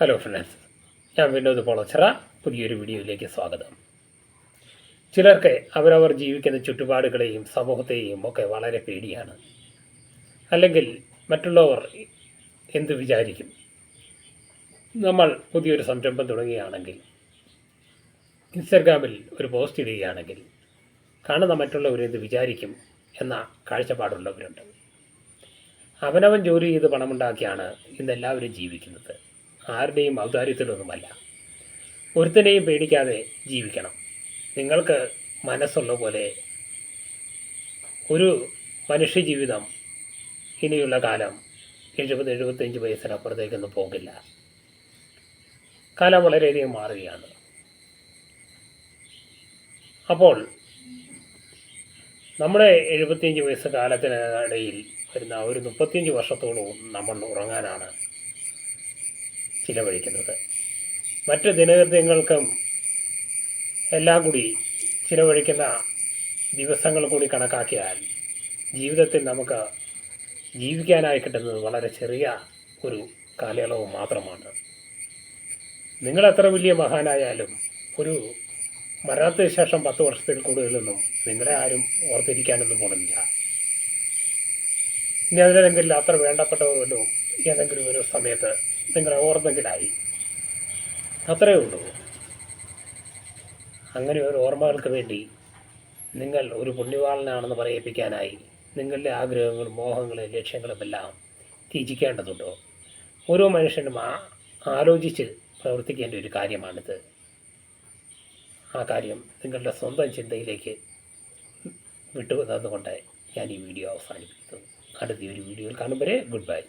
Hello friends ഞാൻ വിനോദ് പൊളച്ചിറ. പുതിയൊരു വീഡിയോയിലേക്ക് സ്വാഗതം. ചിലർക്ക് അവരവർ ജീവിക്കുന്ന ചുറ്റുപാടുകളെയും സമൂഹത്തെയും ഒക്കെ വളരെ പേടിയാണ്. അല്ലെങ്കിൽ മറ്റുള്ളവർ എന്ത് വിചാരിക്കും? നമ്മൾ പുതിയൊരു സംരംഭം തുടങ്ങുകയാണെങ്കിൽ ഇൻസ്റ്റഗ്രാമിൽ ഒരു പോസ്റ്റ് ഇടുകയാണെങ്കിൽ കാണുന്ന മറ്റുള്ളവർ എന്ത് വിചാരിക്കും എന്ന കാഴ്ചപ്പാടുള്ളവരുണ്ട്. അവനവൻ ജോലി ചെയ്ത് പണമുണ്ടാക്കിയാണ് ഇന്ന് എല്ലാവരും ജീവിക്കുന്നത്. ആരുടെയും ഔദാര്യത്തിലൊന്നുമല്ല. ഒരുത്തനെയും പേടിക്കാതെ ജീവിക്കണം. നിങ്ങൾക്ക് മനസ്സുള്ള പോലെ ഒരു മനുഷ്യ ജീവിതം ഇനിയുള്ള കാലം എഴുപത് എഴുപത്തഞ്ച് വയസ്സിനപ്പുറത്തേക്കൊന്നും പോകില്ല. കാലം വളരെയധികം മാറുകയാണ്. അപ്പോൾ നമ്മുടെ എഴുപത്തിയഞ്ച് വയസ്സ് കാലത്തിനിടയിൽ വരുന്ന ഒരു മുപ്പത്തിയഞ്ച് വർഷത്തോളവും നമ്മൾ ഉറങ്ങാനാണ് ചിലവഴിക്കുന്നത്. മറ്റ് ദിനകൃത്യങ്ങൾക്കും എല്ലാം കൂടി ചിലവഴിക്കുന്ന ദിവസങ്ങൾ കൂടി കണക്കാക്കിയാൽ ജീവിതത്തിൽ നമുക്ക് ജീവിക്കാനായി കിട്ടുന്നത് വളരെ ചെറിയ ഒരു കാലയളവ് മാത്രമാണ്. നിങ്ങൾ എത്ര വലിയ മഹാനായാലും ഒരു മരണത്തിന് ശേഷം പത്ത് വർഷത്തിൽ കൂടുതലൊന്നും നിങ്ങളെ ആരും ഓർത്തിരിക്കാനൊന്നും പോകുന്നില്ല ഇനി അതിലെങ്കിൽ അത്ര വേണ്ടപ്പെട്ടവരല്ലോ ഏതെങ്കിലും ഒരു സമയത്ത് നിങ്ങളെ ഓർമ്മകളായി. അത്രയേ ഉള്ളൂ. അങ്ങനെ ഒരു ഓർമ്മകൾക്ക് വേണ്ടി നിങ്ങൾ ഒരു പുണ്യവാളനാണെന്ന് പറയിപ്പിക്കാനായി നിങ്ങളുടെ ആഗ്രഹങ്ങളും മോഹങ്ങളും ലക്ഷ്യങ്ങളും എല്ലാം ത്യജിക്കേണ്ടതുണ്ടോ? ഓരോ മനുഷ്യനും ആലോചിച്ച് പ്രവർത്തിക്കേണ്ട ഒരു കാര്യമാണിത്. ആ കാര്യം നിങ്ങളുടെ സ്വന്തം ചിന്തയിലേക്ക് വിട്ടുതന്നുകൊണ്ട് ഞാൻ ഈ വീഡിയോ അവസാനിപ്പിക്കുന്നു. അടുത്ത ഒരു വീഡിയോയിൽ കാണുമ്പോൾ ഗുഡ് ബൈ.